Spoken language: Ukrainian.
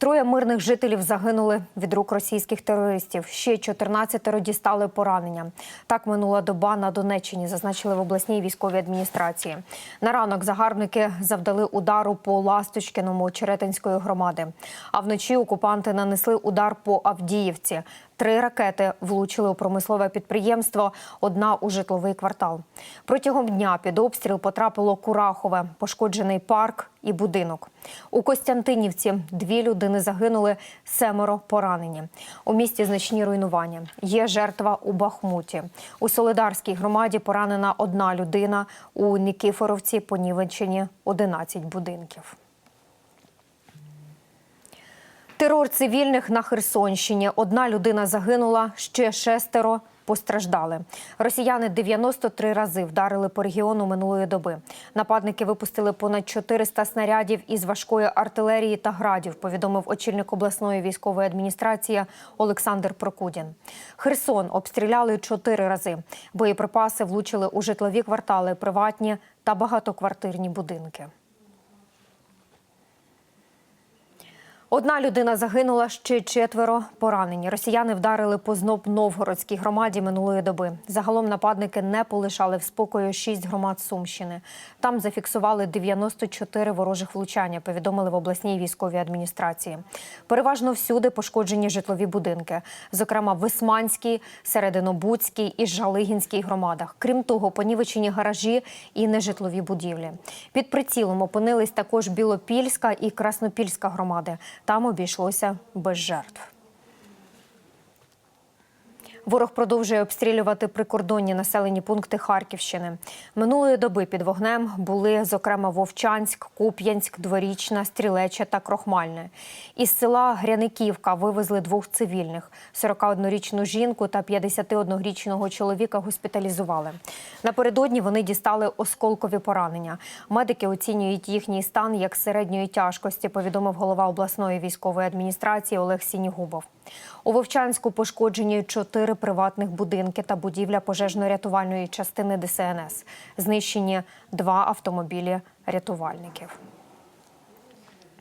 Троє мирних жителів загинули від рук російських терористів. Ще 14 дістали поранення. Так минула доба на Донеччині, зазначили в обласній військовій адміністрації. На ранок загарбники завдали удару по Ласточкиному Черетинської громади. А вночі окупанти нанесли удар по Авдіївці. Три ракети влучили у промислове підприємство, одна у житловий квартал. Протягом дня під обстріл потрапило Курахове, пошкоджений парк і будинок. У Костянтинівці дві людини загинули, семеро поранені. У місті значні руйнування. Є жертва у Бахмуті. У Солидарській громаді поранена одна людина. У Нікіфоровці понівечені 11 будинків. Терор цивільних на Херсонщині. Одна людина загинула, ще шестеро постраждали. Росіяни 93 рази вдарили по регіону минулої доби. Нападники випустили понад 400 снарядів із важкої артилерії та градів. Повідомив очільник обласної військової адміністрації Олександр Прокудін. Херсон обстріляли чотири рази. Боєприпаси влучили у житлові квартали, приватні та багатоквартирні будинки. Одна людина загинула, ще четверо поранені. Росіяни вдарили по знов Новгородській громаді минулої доби. Загалом нападники не полишали в спокою шість громад Сумщини. Там зафіксували 94 ворожих влучання. Повідомили в обласній військовій адміністрації. Переважно всюди пошкоджені житлові будинки, зокрема в Висманській, Серединобудській і Жалигінській громадах. Крім того, понівечені гаражі і нежитлові будівлі. Під прицілом опинились також Білопільська і Краснопільська громади. Там обійшлося без жертв. Ворог продовжує обстрілювати прикордонні населені пункти Харківщини. Минулої доби під вогнем були, зокрема, Вовчанськ, Куп'янськ, Дворічна, Стрілеча та Крохмальне. Із села Гряниківка вивезли двох цивільних: – 41-річну жінку та 51-річного чоловіка госпіталізували. Напередодні вони дістали осколкові поранення. Медики оцінюють їхній стан як середньої тяжкості. Повідомив голова обласної військової адміністрації Олег Сінігубов. У Вовчанську пошкоджені чотири приватних будинки та будівля пожежно-рятувальної частини ДСНС. Знищені два автомобілі рятувальників.